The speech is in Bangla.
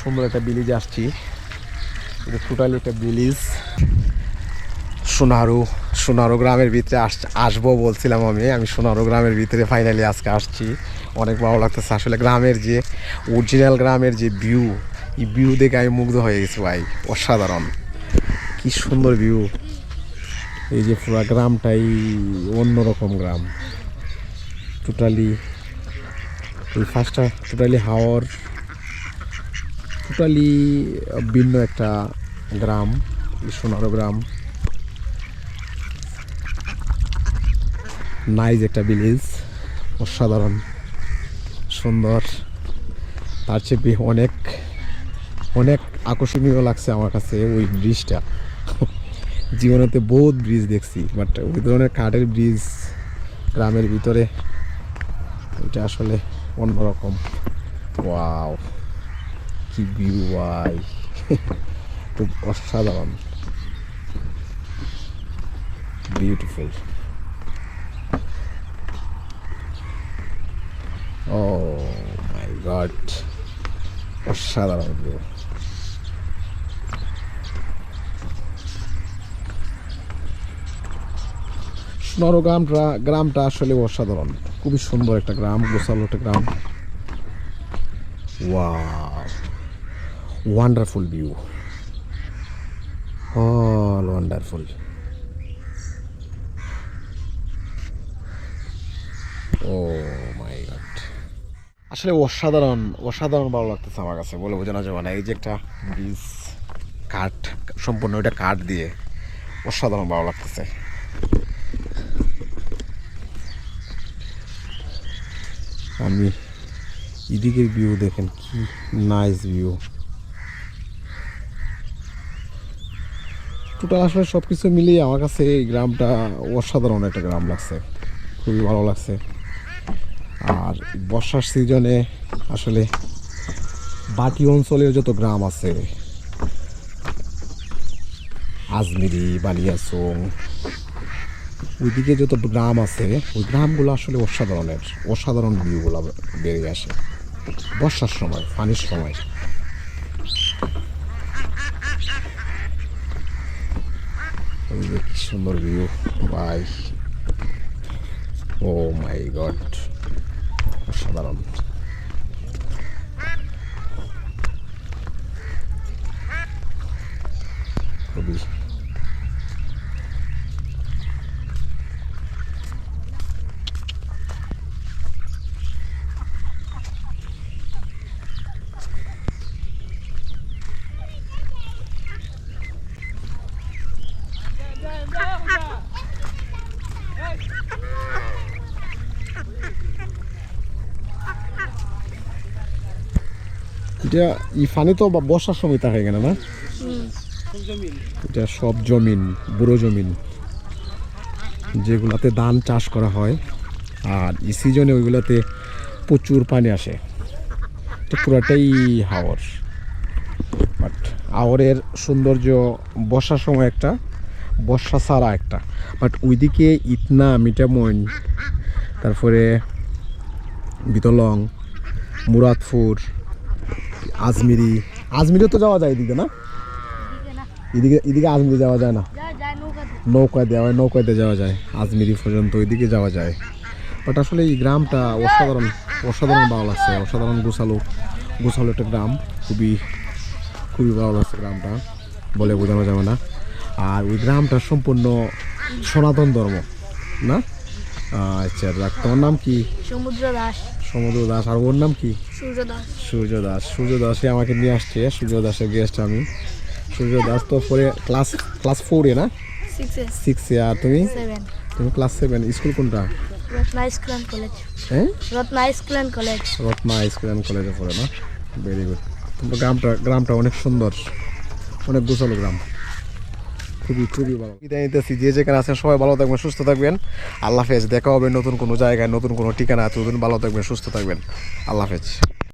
সুন্দর একটা ভিলেজে আসছি। টোটালি একটা ভিলেজ সোনারু সোনারু গ্রামের ভিতরে আস আসব বলছিলাম আমি। আমি সোনারু গ্রামের ভিতরে ফাইনালি আজকে আসছি। অনেক ভালো লাগতেছে। আসলে গ্রামের যে অরিজিনাল গ্রামের যে ভিউ এই ভিউ দেখে আমি মুগ্ধ হয়ে গেছি ভাই। অসাধারণ। কি সুন্দর ভিউ এই যে পুরো গ্রামটাই অন্যরকম গ্রাম। টোটালি এই ফার্স্টটা টোটালি হাওয়ার টোটালি ভিন্ন একটা গ্রাম, সোনারো গ্রাম। নাইজ একটা ভিলেজ অসাধারণ, সুন্দর। তার চেয়ে অনেক অনেক আকর্ষণীয় লাগছে আমার কাছে ওই ব্রিজটা জীবনেতে বহুত ব্রিজ দেখছি বাট ওই ধরনের কাঠের ব্রিজ গ্রামের ভিতরে এটা আসলে অন্যরকম। ওয়াও কি ভিউ ভাই? খুব অসাধারণ। বিউটিফুল ও মাই গড অসাধারণ ভিউ সোনারো গ্রামটা আসলে অসাধারণ। খুবই সুন্দর একটা গ্রাম, গোসালো একটা গ্রাম। Wow wonderful view all wonderful oh my god আসলে অসাধারণ অসাধারণ ভালো লাগতেছে আমার কাছে, বলে বোঝানো যাবে না। এই যে একটা ব্রিজ কাঠ, সম্পূর্ণ ওইটা কাঠ দিয়ে অসাধারণ ভালো লাগতেছে। আমি এদিকের ভিউ দেখেন, কি নাইস ভিউ টোটাল আসলে সব কিছু মিলিয়ে আমার কাছে এই গ্রামটা অসাধারণ একটা গ্রাম লাগছে। খুবই ভালো লাগছে। আর বর্ষার সিজনে আসলে বাকি অঞ্চলের যত গ্রাম আছে, আজমিরি বানিয়াচং ওইদিকে যত গ্রাম আছে, ওই গ্রামগুলো আসলে অসাধারণের, অসাধারণ ভিউগুলো বেড়ে আসে। বর্ষার সময়, পানির সময় ওই যে কি সুন্দর ভিউ বাই ও মাই গড অসাধারণ খুবই এটা ই ফানি তো বর্ষার সময় থাকে কেন না? এটা সব জমিন বুড়ো জমিন যেগুলাতে ধান চাষ করা হয় আর এই সিজনে ওইগুলোতে প্রচুর পানি আসে। এটা পুরাটাই হাওর। বাট হাওরের সৌন্দর্য বর্ষার সময় একটা বর্ষা ছাড়া একটা। বাট ওইদিকে ইতনা মিটামইন তারপরে বিতলং মুরাদপুর আজমিরি। আজমিরিও তো যাওয়া যায় এদিকে না? এদিকে এদিকে আজমিরি যাওয়া যায় না? নৌকায় দেওয়া হয় নৌকাতে যাওয়া যায় আজমিরি পর্যন্ত ওইদিকে যাওয়া যায়। বাট আসলে এই গ্রামটা অসাধারণ অসাধারণ ভালো লাগছে অসাধারণ গোছালো গোছালো একটা গ্রাম। খুবই খুবই ভালো লাগছে গ্রামটা বলে বোঝানো যাবে না। আর ওই গ্রামটা সম্পূর্ণ সনাতন ধর্ম না? আচ্ছা রাখ তোমার নাম কি? সমুদ্র দাস। সমুদ্র দাস আর ওর নাম কি? সূর্য দাস। সূর্য দাস সূর্য দাসে আমাকে নিয়ে আসছে সূর্য দাসের গেস্ট আমি। সূর্য দাস তো পরে ক্লাস ক্লাস ফোরে না? সিক্সে আর তুমি? তুমি ক্লাস সেভেন স্কুল কোনটা? রত্না স্কুল কলেজ হ্যাঁ? রত্না কলেজ রত্না স্কুল কলেজে পড়ে না? ভেরি গুড তোমার গ্রামটা গ্রামটা অনেক সুন্দর অনেক গোছালো গ্রাম। খুবই খুবই ভালো। বিদায় নিতেছি, যে যেখানে আছেন সবাই ভালো থাকবেন, সুস্থ থাকবেন। আল্লাহ হাফেজ, দেখা হবে নতুন কোনো জায়গায়, নতুন কোনো ঠিকানা ততদিন ভালো থাকবেন, সুস্থ থাকবেন। আল্লাহ হাফেজ।